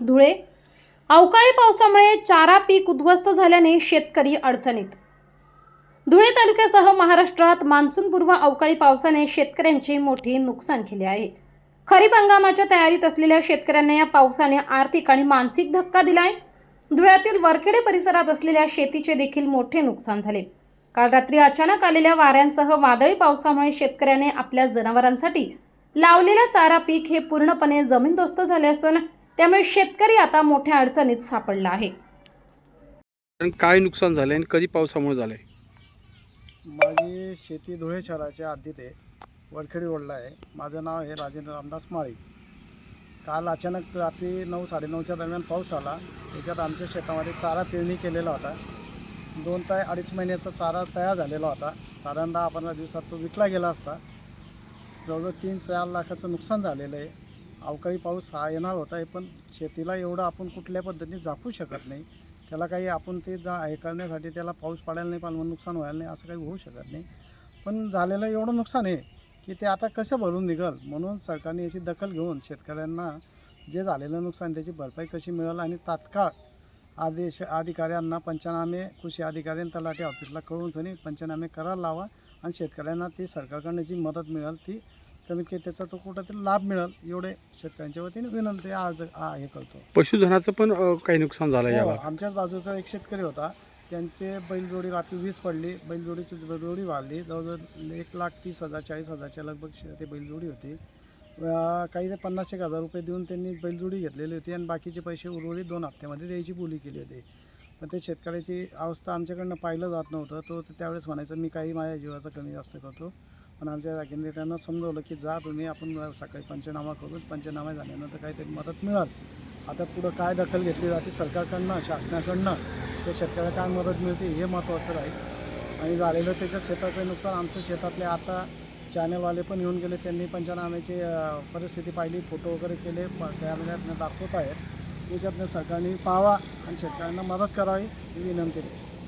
धुळे. अवकाळी पावसामुळे चारा पीक उद्ध्वस्त झाल्याने शेतकरी अडचणीत. धुळे तालुक्यासह महाराष्ट्रात मान्सूनपूर्व अवकाळी पावसाने शेतकऱ्यांचे मोठे नुकसान केले आहे. खरीप हंगामाच्या तयारीत असलेल्या शेतकऱ्यांना या पावसाने आर्थिक आणि मानसिक धक्का दिलाय. धुळ्यातील वरखेडे परिसरात असलेल्या शेतीचे देखील मोठे नुकसान झाले. काल रात्री अचानक आलेल्या वाऱ्यांसह वादळी पावसामुळे शेतकऱ्याने आपल्या जनावरांसाठी लावलेल्या चारा पीक हे पूर्णपणे जमीनदोस्त झाले असून त्यामुळे शेतकरी आता मोठ्या अडचणीत सापडला आहे. आणि काय नुकसान झालं आणि कधी पावसामुळे झालंय? माझी शेती धुळे शहराच्या हद्दीत आहे. वरखेडी रोडला आहे. माझं नाव आहे राजेंद्र रामदास माळी. काल अचानक रात्री नऊ साडेनऊच्या दरम्यान पाऊस आला. त्याच्यात आमच्या शेतामध्ये चारा पेरणी केलेला होता. दोन ते अडीच महिन्याचा चारा तयार झालेला होता. साधारण दहा पंधरा दिवसात तो विकला गेला असता. जवळजवळ तीन चार लाखाचं नुकसान झालेलं आहे. अवकाळी पाऊस हा येणार होता आहे पण शेतीला एवढं आपण कुठल्या पद्धतीने झाकू शकत नाही. त्याला काही आपण ते जा हे करण्यासाठी त्याला पाऊस पडायला नाही पाहिजे नुकसान व्हायला नाही असं काही होऊ शकत नाही. पण झालेलं एवढं नुकसान आहे की ते आता कसं भरून निघल? म्हणून सरकारने याची दखल घेऊन शेतकऱ्यांना जे झालेलं नुकसान त्याची भरपाई कशी मिळेल आणि तात्काळ आदेश अधिकाऱ्यांना पंचनामे कृषी अधिकारी आणि तलाठी ऑफिसला कळून सनी पंचनामे करायला लावा आणि शेतकऱ्यांना ती सरकारकडनं जी मदत मिळेल ती कमीत कमी त्याचा तो कुठंतरी लाभ मिळेल एवढे शेतकऱ्यांच्या वतीने विनंती आज हे करतो. पशुधनाचं पण अ, काही नुकसान झालं हो, यावर आमच्याच बाजूचा एक शेतकरी होता. त्यांचे बैलजोडी रात्री वीज पडली बैलजोडीची बैलजोडी वाढली. जवळजवळ एक लाख तीस हजार चाळीस हजारच्या लगभग शे- ते बैलजोडी होती. अं, काही ते पन्नास एक हजार रुपये देऊन त्यांनी बैलजोडी घेतलेली होती आणि बाकीचे पैसे उर्वरित दोन हप्त्यामध्ये द्यायची बोली केली होती. पण ते शेतकऱ्याची अवस्था आमच्याकडनं पाहिलं जात नव्हतं. तो त्यावेळेस म्हणायचं मी काही माझ्या जीवाचा कमी जास्त करतो. पण आमच्या जागेने त्यांना समजवलं की जा तुम्ही आपण सकाळी पंचनामा करू पंचनामा झाल्यानंतर काहीतरी मदत मिळाल. आता पुढं काय दखल घेतली जाते सरकारकडनं शासनाकडनं? ते शेतकऱ्याला काय मदत मिळते हे महत्त्वाचं राहील. आणि झालेलं त्याच्या शेताचं नुकसान आमच्या शेतातले आता चॅनलवाले पण येऊन गेले. त्यांनी पंचनाम्याची परिस्थिती पाहिली फोटो वगैरे केले. प- कॅमेऱ्यातनं दाखवत आहेत. त्याच्यातनं सरकारने पाहावा आणि शेतकऱ्यांना मदत करावी ही विनंती आहे.